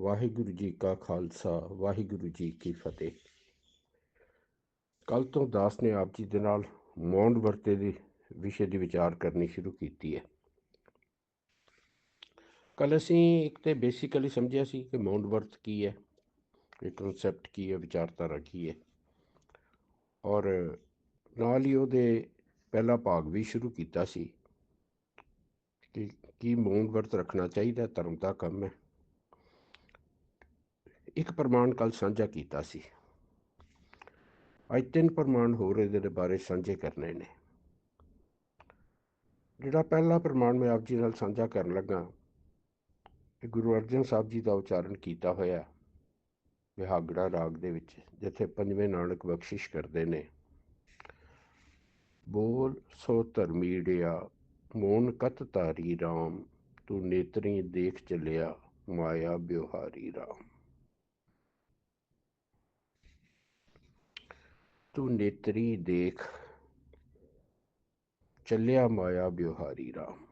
ਵਾਹਿਗੁਰੂ ਜੀ ਕਾ ਖਾਲਸਾ, ਵਾਹਿਗੁਰੂ ਜੀ ਕੀ ਫਤਿਹ। ਕੱਲ ਤੋਂ ਦਾਸ ਨੇ ਆਪ ਜੀ ਦੇ ਨਾਲ ਮੌਨ ਵਰਤੇ ਦੇ ਵਿਸ਼ੇ ਦੀ ਵਿਚਾਰ ਕਰਨੀ ਸ਼ੁਰੂ ਕੀਤੀ ਹੈ। ਕੱਲ ਅਸੀਂ ਇੱਕ ਤੇ ਬੇਸਿਕਲੀ ਸਮਝਿਆ ਸੀ ਕਿ ਮੌਨ ਵਰਤ ਕੀ ਹੈ, ਇਹ ਕਨਸੈਪਟ ਕੀ ਹੈ, ਵਿਚਾਰਧਾਰਾ ਕੀ ਹੈ। ਔਰ ਨਾਲ ਹੀ ਉਹਦੇ ਪਹਿਲਾ ਭਾਗ ਵੀ ਸ਼ੁਰੂ ਕੀਤਾ ਸੀ ਕਿ ਕੀ ਮੌਨ ਵਰਤ ਰੱਖਣਾ ਚਾਹੀਦਾ, ਧਰਮ ਦਾ ਕੰਮ ਹੈ। ਇੱਕ ਪ੍ਰਮਾਣ ਕੱਲ ਸਾਂਝਾ ਕੀਤਾ ਸੀ। ਅੱਜ ਤਿੰਨ ਪ੍ਰਮਾਣ ਹੋਰ ਇਹਦੇ ਬਾਰੇ ਸਾਂਝੇ ਕਰਨੇ ਨੇ। ਜਿਹੜਾ ਪਹਿਲਾ ਪ੍ਰਮਾਣ ਮੈਂ ਆਪ ਜੀ ਨਾਲ ਸਾਂਝਾ ਕਰਨ ਲੱਗਾ, ਇਹ ਗੁਰੂ ਅਰਜਨ ਸਾਹਿਬ ਜੀ ਦਾ ਉਚਾਰਨ ਕੀਤਾ ਹੋਇਆ ਵਿਹਾਗੜਾ ਰਾਗ ਦੇ ਵਿੱਚ, ਜਿੱਥੇ ਪੰਜਵੇਂ ਨਾਨਕ ਬਖਸ਼ਿਸ਼ ਕਰਦੇ ਨੇ। ਬੋਲ ਸੋ ਧਰਮੀੜਿਆ, ਮੋਨ ਕਤ ਤਾਰੀ RAM ਤੂੰ ਨੇਤਰੀ ਦੇਖ ਚੱਲਿਆ, ਮਾਇਆ ਬਿਵਹਾਰੀ RAM ਤੂੰ ਨੇਤਰੀ ਦੇਖ, ਚੱਲਿਆ ਮਾਇਆ ਬਿਵਹਾਰੀ ਰਾਮ।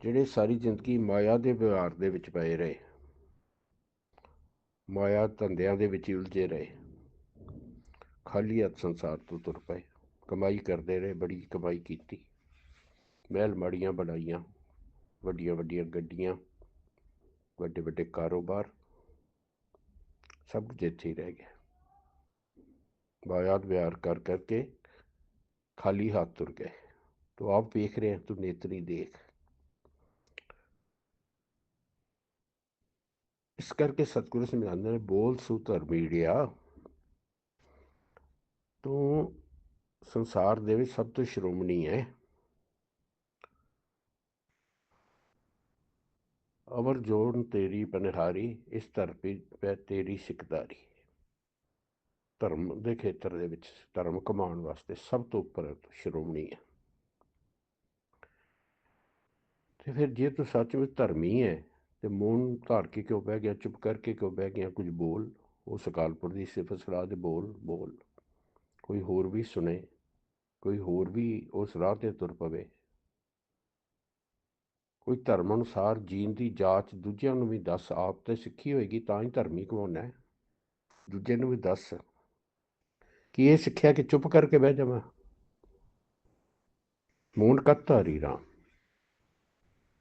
ਜਿਹੜੇ ਸਾਰੀ ਜ਼ਿੰਦਗੀ ਮਾਇਆ ਦੇ ਵਿਵਹਾਰ ਦੇ ਵਿੱਚ ਪਏ ਰਹੇ, ਮਾਇਆ ਧੰਦਿਆਂ ਦੇ ਵਿੱਚ ਉਲਝੇ ਰਹੇ, ਖਾਲੀ ਹੱਥ ਸੰਸਾਰ ਤੋਂ ਤੁਰ ਪਏ, ਕਮਾਈ ਕਰਦੇ ਰਹੇ, ਬੜੀ ਕਮਾਈ ਕੀਤੀ, ਮਹਿਲ ਮਾੜੀਆਂ ਬਣਾਈਆਂ ਵੱਡੀਆਂ ਵੱਡੀਆਂ ਗੱਡੀਆਂ ਵੱਡੇ ਵੱਡੇ ਕਾਰੋਬਾਰ, ਸਭ ਕੁਝ ਇੱਥੇ ਹੀ ਰਹਿ ਗਿਆ। ਮਾਇਆ ਵਿਹਾਰ ਕਰ ਕਰਕੇ ਖਾਲੀ ਹੱਥ ਤੁਰ ਗਏ ਤੋ ਆਪ ਵੇਖ ਰਹੇ ਤੂੰ ਨੇਤਰੀ ਦੇਖ ਇਸ ਕਰਕੇ ਸਤਿਗੁਰੂ ਸਮਝਾਉਂਦੇ ਨੇ ਬੋਲ ਸੂ ਧਰਮੀੜਿਆ ਤੂੰ ਸੰਸਾਰ ਦੇ ਵਿੱਚ ਸਭ ਤੋਂ ਸ਼੍ਰੋਮਣੀ ਹੈ ਅਵਰ ਜੋਨ ਤੇਰੀ ਬਨਹਾਰੀ ਇਸ ਧਰਤੀ ਪੈ ਤੇਰੀ ਸਿਕਦਾਰੀ ਧਰਮ ਦੇ ਖੇਤਰ ਦੇ ਵਿੱਚ ਧਰਮ ਕਮਾਉਣ ਵਾਸਤੇ ਸਭ ਤੋਂ ਉੱਪਰ ਸ਼੍ਰੋਮਣੀ ਹੈ। ਤੇ ਫਿਰ ਜੇ ਤੂੰ ਸੱਚ ਵਿੱਚ ਧਰਮੀ ਹੈ ਤੇ ਮੂੰਹ ਧਾਰ ਕੇ ਕਿਉਂ ਬਹਿ ਗਿਆ, ਚੁੱਪ ਕਰਕੇ ਕਿਉਂ ਬਹਿ ਗਿਆ, ਕੁਝ ਬੋਲ, ਉਹ ਸਕਾਲਪੁਰ ਦੀ ਸਿਫਤ ਸਲਾਹ ਦੇ ਬੋਲ ਬੋਲ। ਕੋਈ ਹੋਰ ਵੀ ਸੁਣੇ, ਕੋਈ ਹੋਰ ਵੀ ਉਸ ਰਾਹ ਤੇ ਤੁਰ ਪਵੇ। ਕੋਈ ਧਰਮ ਅਨੁਸਾਰ ਜੀਣ ਦੀ ਜਾਂਚ ਦੂਜਿਆਂ ਨੂੰ ਵੀ ਦੱਸ, ਆਪ ਤੇ ਸਿੱਖੀ ਹੋਏਗੀ ਤਾਂ ਹੀ ਧਰਮੀ ਕਮਾਉਣਾ ਹੈ। ਦੂਜੇ ਨੂੰ ਵੀ ਦੱਸ। ਕਿ ਇਹ ਸਿੱਖਿਆ ਕਿ ਚੁੱਪ ਕਰਕੇ ਬਹਿ ਜਾਵਾਂ? ਮੂਨ ਕੱਤ ਧਾਰੀ ਰਾਮ।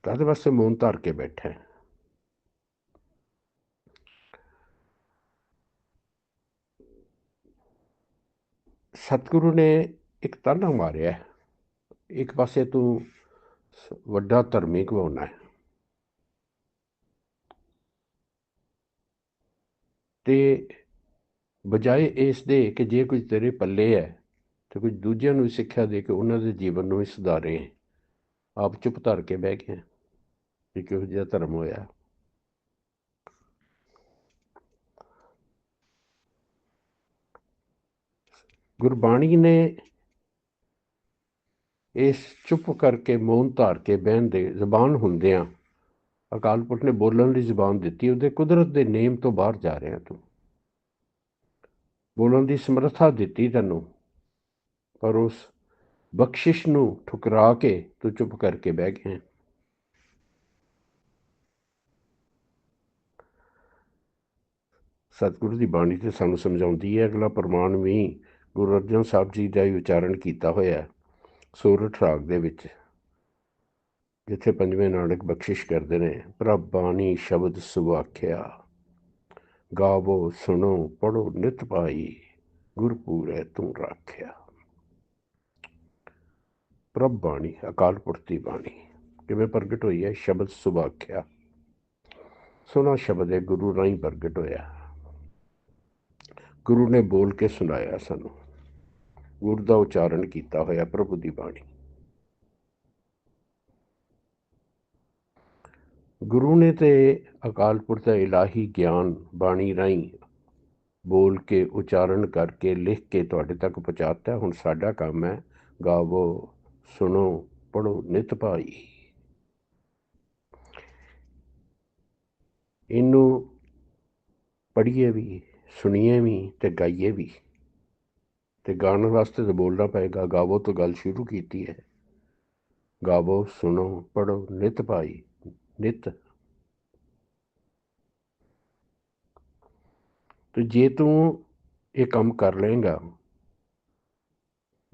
ਕਾਹਦੇ ਵਾਸਤੇ ਮੂਨ ਧਰ ਕੇ ਬੈਠਾ ਹੈ? ਸਤਿਗੁਰੂ ਨੇ ਇੱਕ ਤਾਨਾ ਮਾਰਿਆ ਇੱਕ ਪਾਸੇ ਤੂੰ ਵੱਡਾ ਧਰਮੀ ਕਹਾਉਣਾ ਹੈ। ਤੇ ਬਜਾਏ ਇਸ ਦੇ ਕਿ ਜੇ ਕੁਝ ਤੇਰੇ ਪੱਲੇ ਹੈ ਤੇ ਕੁਝ ਦੂਜਿਆਂ ਨੂੰ ਸਿੱਖਿਆ ਦੇ ਕੇ ਉਹਨਾਂ ਦੇ ਜੀਵਨ ਨੂੰ ਵੀ ਸੁਧਾਰੇ। ਆਪ ਚੁੱਪ ਧਰ ਕੇ ਬਹਿ ਗਏ ਇਹ ਕਿਹੋ ਜਿਹਾ ਧਰਮ ਹੋਇਆ। ਗੁਰਬਾਣੀ ਨੇ ਇਸ ਚੁੱਪ ਕਰਕੇ ਮੌਨ ਧਾਰ ਕੇ ਬਹਿਣ ਦੇ ਜ਼ਬਾਨ ਹੁੰਦਿਆਂ ਅਕਾਲ ਪੁਰਖ ਨੇ ਬੋਲਣ ਦੀ ਜ਼ਬਾਨ ਦਿੱਤੀ, ਉਹਦੇ ਕੁਦਰਤ ਦੇ ਨੇਮ ਤੋਂ ਬਾਹਰ ਜਾ ਰਿਹਾ ਤੂੰ। ਬੋਲਣ ਦੀ ਸਮਰੱਥਾ ਦਿੱਤੀ ਤੈਨੂੰ। ਪਰ ਉਸ ਬਖਸ਼ਿਸ਼ ਨੂੰ ਠੁਕਰਾ ਕੇ ਤੂੰ ਚੁੱਪ ਕਰਕੇ ਬਹਿ ਗਿਆ। ਸਤਿਗੁਰੂ ਦੀ ਬਾਣੀ ਤੇ ਸਾਨੂੰ ਸਮਝਾਉਂਦੀ ਹੈ, ਅਗਲਾ ਪ੍ਰਮਾਣ ਵੀ ਗੁਰੂ ਅਰਜਨ ਸਾਹਿਬ ਜੀ ਦਾ ਹੀ ਉਚਾਰਨ ਕੀਤਾ ਹੋਇਆ ਹੈ ਸੂਰਠ ਰਾਗ ਦੇ ਵਿੱਚ, ਜਿੱਥੇ ਪੰਜਵੇਂ ਨਾਨਕ ਬਖਸ਼ਿਸ਼ ਕਰਦੇ ਨੇ, ਪ੍ਰਭ ਬਾਣੀ ਸ਼ਬਦ ਸੁਵਾਖਿਆ ਗਾਵੋ, ਸੁਣੋ ਪੜੋ ਨਿਤ ਪਾਈ ਗੁਰਪੂਰੇ ਤੂੰ ਰਾਖਿਆ। ਪ੍ਰਭ ਬਾਣੀ, ਅਕਾਲ ਪੁਰਖ ਦੀ ਬਾਣੀ। ਕਿਵੇਂ ਪ੍ਰਗਟ ਹੋਈ ਹੈ? ਸ਼ਬਦ ਸੁਭਾਖਿਆ ਸੁਣਾ ਸ਼ਬਦ ਹੈ, ਗੁਰੂ ਰਾਹੀਂ ਪ੍ਰਗਟ ਹੋਇਆ। ਗੁਰੂ ਨੇ ਬੋਲ ਕੇ ਸੁਣਾਇਆ ਸਾਨੂੰ। ਗੁਰ ਦਾ ਉਚਾਰਨ ਕੀਤਾ ਹੋਇਆ ਪ੍ਰਭੂ ਦੀ ਬਾਣੀ। ਗੁਰੂ ਨੇ ਤੇ ਅਕਾਲ ਪੁਰਖ ਦਾ ਇਲਾਹੀ ਗਿਆਨ ਬਾਣੀ ਰਾਹੀਂ ਬੋਲ ਕੇ ਉਚਾਰਨ ਕਰਕੇ ਲਿਖ ਕੇ ਤੁਹਾਡੇ ਤੱਕ ਪਹੁੰਚਾਤਾ, ਹੁਣ ਸਾਡਾ ਕੰਮ ਹੈ ਗਾਵੋ, ਸੁਣੋ ਪੜੋ ਨਿਤ ਭਾਈ। ਇਹਨੂੰ ਪੜ੍ਹੀਏ ਵੀ, ਸੁਣੀਏ ਵੀ ਤੇ ਗਾਈਏ ਵੀ ਤੇ ਗਾਣ ਵਾਸਤੇ ਤਾਂ ਬੋਲਣਾ ਪਏਗਾ, ਗਾਵੋ ਤੋਂ ਗੱਲ ਸ਼ੁਰੂ ਕੀਤੀ ਹੈ। ਗਾਵੋ, ਸੁਣੋ ਪੜੋ ਨਿਤ ਭਾਈ। ਨਿਤ ਤੇ ਜੇ ਤੂੰ ਇਹ ਕੰਮ ਕਰ ਲਏਗਾ,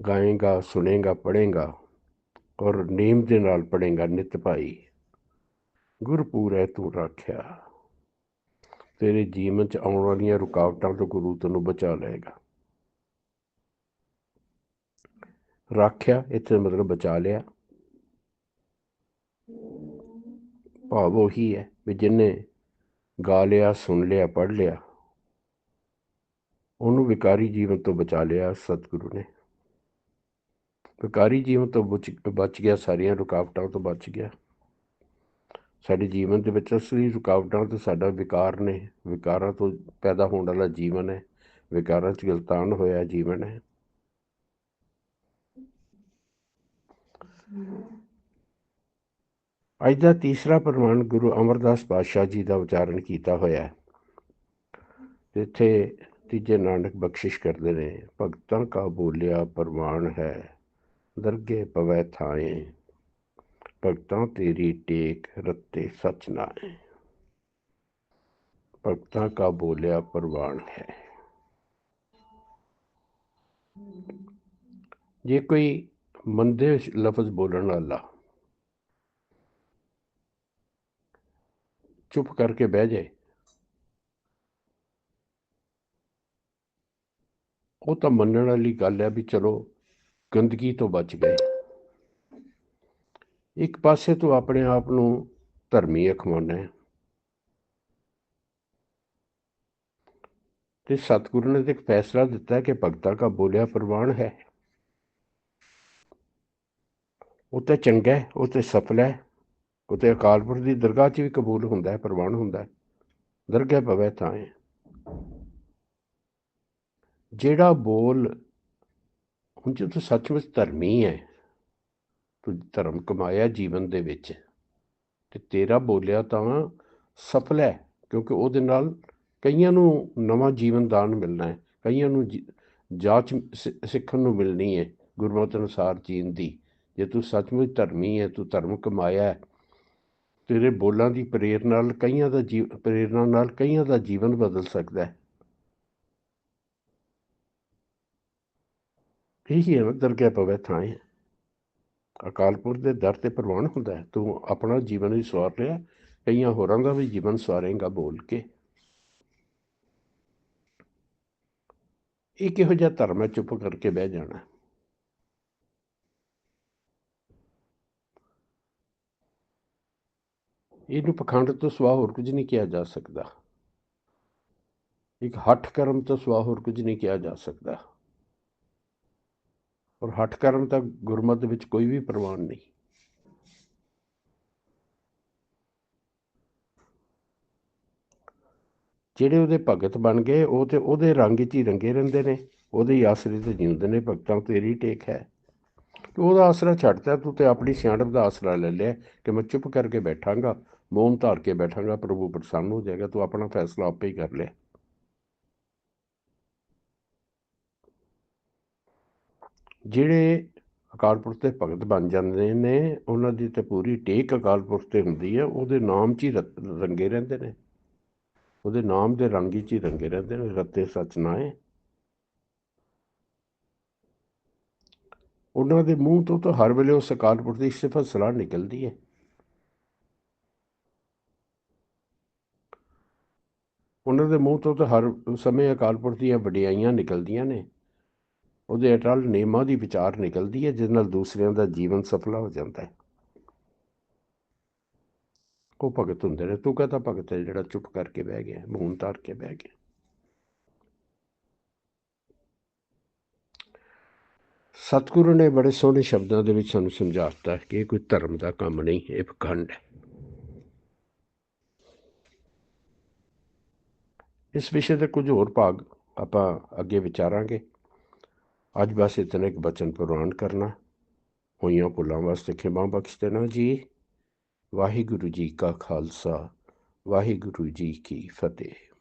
ਗਾਏਗਾ, ਸੁਣੇਗਾ, ਪੜ੍ਹੇਗਾ ਔਰ ਨੇਮ ਦੇ ਨਾਲ ਪੜ੍ਹੇਗਾ ਨਿਤ ਭਾਈ, ਗੁਰਪੂਰੈ ਤੂੰ ਰੱਖਿਆ। ਤੇਰੇ ਜੀਵਨ ਚ ਆਉਣ ਵਾਲੀਆਂ ਰੁਕਾਵਟਾਂ ਤੋਂ ਗੁਰੂ ਤੈਨੂੰ ਬਚਾ ਲਏਗਾ। ਰੱਖਿਆ, ਇੱਥੇ ਮਤਲਬ ਬਚਾ ਲਿਆ। ਭਾਵ ਉਹੀ ਹੈ ਵੀ ਜਿਨੇ ਗਾ ਲਿਆ, ਸੁਣ ਲਿਆ ਪੜ ਲਿਆ, ਉਹਨੂੰ ਵਿਕਾਰੀ ਜੀਵਨ ਤੋਂ ਬਚਾ ਲਿਆ ਸਤਿਗੁਰੂ ਨੇ। ਵਿਕਾਰੀ ਜੀਵਨ ਤੋਂ ਬਚ ਗਿਆ, ਸਾਰੀਆਂ ਰੁਕਾਵਟਾਂ ਤੋਂ ਬਚ ਗਿਆ। ਸਾਡੇ ਜੀਵਨ ਦੇ ਵਿੱਚ ਅਸਲੀ ਰੁਕਾਵਟਾਂ ਤੇ ਸਾਡਾ ਵਿਕਾਰ ਨੇ, ਵਿਕਾਰਾਂ ਤੋਂ ਪੈਦਾ ਹੋਣ ਵਾਲਾ ਜੀਵਨ ਹੈ, ਵਿਕਾਰਾਂ 'ਚ ਗਲਤਾਨ ਹੋਇਆ ਜੀਵਨ ਹੈ। ਅੱਜ ਦਾ ਤੀਸਰਾ ਪ੍ਰਮਾਣ ਗੁਰੂ ਅਮਰਦਾਸ ਪਾਤਸ਼ਾਹ ਜੀ ਦਾ ਉਚਾਰਨ ਕੀਤਾ ਹੋਇਆ ਹੈ। ਇੱਥੇ ਤੀਜੇ ਨਾਨਕ ਬਖਸ਼ਿਸ਼ ਕਰਦੇ ਨੇ, ਭਗਤਾਂ ਕਾ ਬੋਲਿਆ ਪ੍ਰਮਾਣ ਹੈ, ਦਰਗੇ ਪਵੈ ਥਾਏ, ਭਗਤਾਂ ਤੇਰੀ ਟੇਕ ਰੱਤੇ ਸਚ ਨਾਏ ਭਗਤਾਂ ਕਾ ਬੋਲਿਆ ਪ੍ਰਵਾਨ ਹੈ। ਜੇ ਕੋਈ ਮੰਦੇ ਲਫ਼ਜ਼ ਬੋਲਣ ਵਾਲਾ ਚੁੱਪ ਕਰਕੇ ਬਹਿ ਜਾਏ। ਉਹ ਤਾਂ ਮੰਨਣ ਵਾਲੀ ਗੱਲ ਹੈ ਵੀ ਚਲੋ, ਗੰਦਗੀ ਤੋਂ ਬਚ ਗਏ। ਇੱਕ ਪਾਸੇ ਤੋਂ ਆਪਣੇ ਆਪ ਨੂੰ ਧਰਮੀ ਅਖਵਾਉਣਾ ਹੈ। ਤੇ ਸਤਿਗੁਰੂ ਨੇ ਇੱਕ ਫੈਸਲਾ ਦਿੱਤਾ ਕਿ ਭਗਤਾ ਦਾ ਬੋਲਿਆ ਪ੍ਰਵਾਨ ਹੈ। ਉਹ ਤਾਂ ਚੰਗਾ ਹੈ, ਉਹ ਤੇ ਸਫਲ ਹੈ। ਉਹ ਤੇ ਅਕਾਲਪੁਰ ਦੀ ਦਰਗਾਹ 'ਚ ਵੀ ਕਬੂਲ ਹੁੰਦਾ ਹੈ, ਪ੍ਰਵਾਨ ਹੁੰਦਾ ਹੈ। ਦਰਗਾਹ ਭਵੇ ਤਾਂ ਜਿਹੜਾ ਬੋਲ, ਹੁਣ ਜੇ ਤੂੰ ਸੱਚਮੁੱਚ ਧਰਮੀ ਹੈ, ਤੂੰ ਧਰਮ ਕਮਾਇਆ ਜੀਵਨ ਦੇ ਵਿੱਚ, ਤੇ ਤੇਰਾ ਬੋਲਿਆ ਤਾਂ ਸਫਲ ਹੈ, ਕਿਉਂਕਿ ਉਹਦੇ ਨਾਲ ਕਈਆਂ ਨੂੰ ਨਵਾਂ ਜੀਵਨ ਦਾਨ ਮਿਲਣਾ ਹੈ, ਕਈਆਂ ਨੂੰ ਜਾਂਚ ਸਿੱਖਣ ਨੂੰ ਮਿਲਣੀ ਹੈ, ਗੁਰਮਤਿ ਅਨੁਸਾਰ ਜੀਣ ਦੀ। ਜੇ ਤੂੰ ਸੱਚਮੁੱਚ ਧਰਮੀ ਹੈ, ਤੂੰ ਧਰਮ ਕਮਾਇਆ ਹੈ ਤੇਰੇ ਬੋਲਾਂ ਦੀ ਪ੍ਰੇਰਣਾ ਨਾਲ ਕਈਆਂ ਦਾ ਪ੍ਰੇਰਣਾ ਨਾਲ ਕਈਆਂ ਦਾ ਜੀਵਨ ਬਦਲ ਸਕਦਾ ਹੈ। ਇਹੀ ਹੈ ਦਰਗਾਹ ਪਵੇ, ਥਾਂ ਅਕਾਲ ਅਕਾਲਪੁਰ ਦੇ ਦਰ ਤੇ ਪ੍ਰਵਾਨ ਹੁੰਦਾ ਹੈ। ਤੂੰ ਆਪਣਾ ਜੀਵਨ ਵੀ ਸਵਾਰ ਲਿਆ, ਕਈਆਂ ਹੋਰਾਂ ਦਾ ਵੀ ਜੀਵਨ ਸਵਾਰੇਗਾ ਬੋਲ ਕੇ। ਇਹ ਕਿਹੋ ਜਿਹਾ ਧਰਮ ਹੈ? ਚੁੱਪ ਕਰਕੇ ਬਹਿ ਜਾਣਾ। ਇਹਨੂੰ ਪਖੰਡ ਤੋਂ ਸਵਾ ਹੋਰ ਕੁਝ ਨਹੀਂ ਕਿਹਾ ਜਾ ਸਕਦਾ। ਇੱਕ ਹੱਠ ਕਰਮ ਤੋਂ ਸਵਾ ਹੋਰ ਕੁਝ ਨਹੀਂ ਕਿਹਾ ਜਾ ਸਕਦਾ। ਔਰ ਹੱਠ ਕਰਮ ਤਾਂ ਗੁਰਮਤਿ ਵਿੱਚ ਕੋਈ ਵੀ ਪ੍ਰਵਾਨ ਨਹੀਂ। ਜਿਹੜੇ ਉਹਦੇ ਭਗਤ ਬਣ ਗਏ, ਉਹ ਤੇ ਉਹਦੇ ਰੰਗ 'ਚ ਹੀ ਰੰਗੇ ਰਹਿੰਦੇ ਨੇ। ਉਹਦੇ ਹੀ ਆਸਰੇ ਤੇ ਜਿਉਂਦੇ ਨੇ, ਭਗਤਾਂ ਤੇਰੀ ਟੇਕ ਹੈ। ਉਹਦਾ ਆਸਰਾ ਛੱਡਦਾ ਤੂੰ ਤੇ ਆਪਣੀ ਸਿਆਣਪ ਦਾ ਆਸਰਾ ਲੈ ਲਿਆ ਕਿ ਮੈਂ ਚੁੱਪ ਕਰਕੇ ਬੈਠਾਂਗਾ। ਮੋਮ ਧਾਰ ਕੇ ਬੈਠਾਂਗਾ, ਪ੍ਰਭੂ ਪ੍ਰਸੰਨ ਹੋ ਜਾਏਗਾ, ਤੂੰ ਆਪਣਾ ਫੈਸਲਾ ਆਪੇ ਹੀ ਕਰ ਲੈ। ਜਿਹੜੇ ਅਕਾਲ ਪੁਰਖ ਤੇ ਭਗਤ ਬਣ ਜਾਂਦੇ ਨੇ, ਉਹਨਾਂ ਦੀ ਤੇ ਪੂਰੀ ਟੇਕ ਅਕਾਲ ਪੁਰਖ ਤੇ ਹੁੰਦੀ ਹੈ, ਉਹਦੇ ਨਾਮ 'ਚ ਹੀ ਰੰਗੇ ਰਹਿੰਦੇ ਨੇ। ਉਹਦੇ ਨਾਮ ਦੇ ਰੰਗ 'ਚ ਹੀ ਰੰਗੇ ਰਹਿੰਦੇ ਨੇ, ਰੱਤੇ ਸੱਚ ਨਾਏ ਉਹਨਾਂ ਦੇ ਮੂੰਹ ਤੋਂ ਤਾਂ ਹਰ ਵੇਲੇ ਉਸ ਅਕਾਲ ਪੁਰਖ ਦੀ ਸਿਫਤ ਸਲਾਹ ਨਿਕਲਦੀ ਹੈ। ਉਹਨਾਂ ਦੇ ਮੂੰਹ ਤੋਂ ਤਾਂ ਹਰ ਸਮੇਂ ਅਕਾਲ ਪੁਰਖ ਦੀਆਂ ਵਡਿਆਈਆਂ ਨਿਕਲਦੀਆਂ ਨੇ। ਉਹਦੇ ਅਟਲ ਨੇਮਾਂ ਦੀ ਵਿਚਾਰ ਨਿਕਲਦੀ ਹੈ ਜਿਸ ਨਾਲ ਦੂਸਰਿਆਂ ਦਾ ਜੀਵਨ ਸਫਲਾ ਹੋ ਜਾਂਦਾ ਹੈ। ਕੋ ਭਗਤ ਹੁੰਦੇ ਨੇ। ਤੂੰ ਕਹਤਾ ਭਗਤ ਹੈ ਜਿਹੜਾ ਚੁੱਪ ਕਰਕੇ ਬਹਿ ਗਿਆ, ਮੂੰਹ ਤਾਰ ਕੇ ਬਹਿ ਗਿਆ। ਸਤਿਗੁਰੂ ਨੇ ਬੜੇ ਸੋਹਣੇ ਸ਼ਬਦਾਂ ਦੇ ਵਿੱਚ ਸਾਨੂੰ ਸਮਝਾ ਦਿੱਤਾ ਕਿ ਇਹ ਕੋਈ ਧਰਮ ਦਾ ਕੰਮ ਨਹੀਂ, ਇਹ ਪਖੰਡ ਹੈ। ਇਸ ਵਿਸ਼ੇ ਤੇ ਕੁਝ ਹੋਰ ਭਾਗ ਆਪਾਂ ਅੱਗੇ ਵਿਚਾਰਾਂਗੇ। ਅੱਜ ਬਸ ਇਤਨੇ ਇੱਕ ਬਚਨ ਪ੍ਰਵਾਨ ਕਰਨਾ। ਹੋਈਆਂ ਭੁੱਲਾਂ ਵਾਸਤੇ ਖਿਮਾ ਬਖਸ਼ ਦੇਣਾ ਜੀ। ਵਾਹਿਗੁਰੂ ਜੀ ਕਾ ਖਾਲਸਾ, ਵਾਹਿਗੁਰੂ ਜੀ ਕੀ ਫਤਿਹ।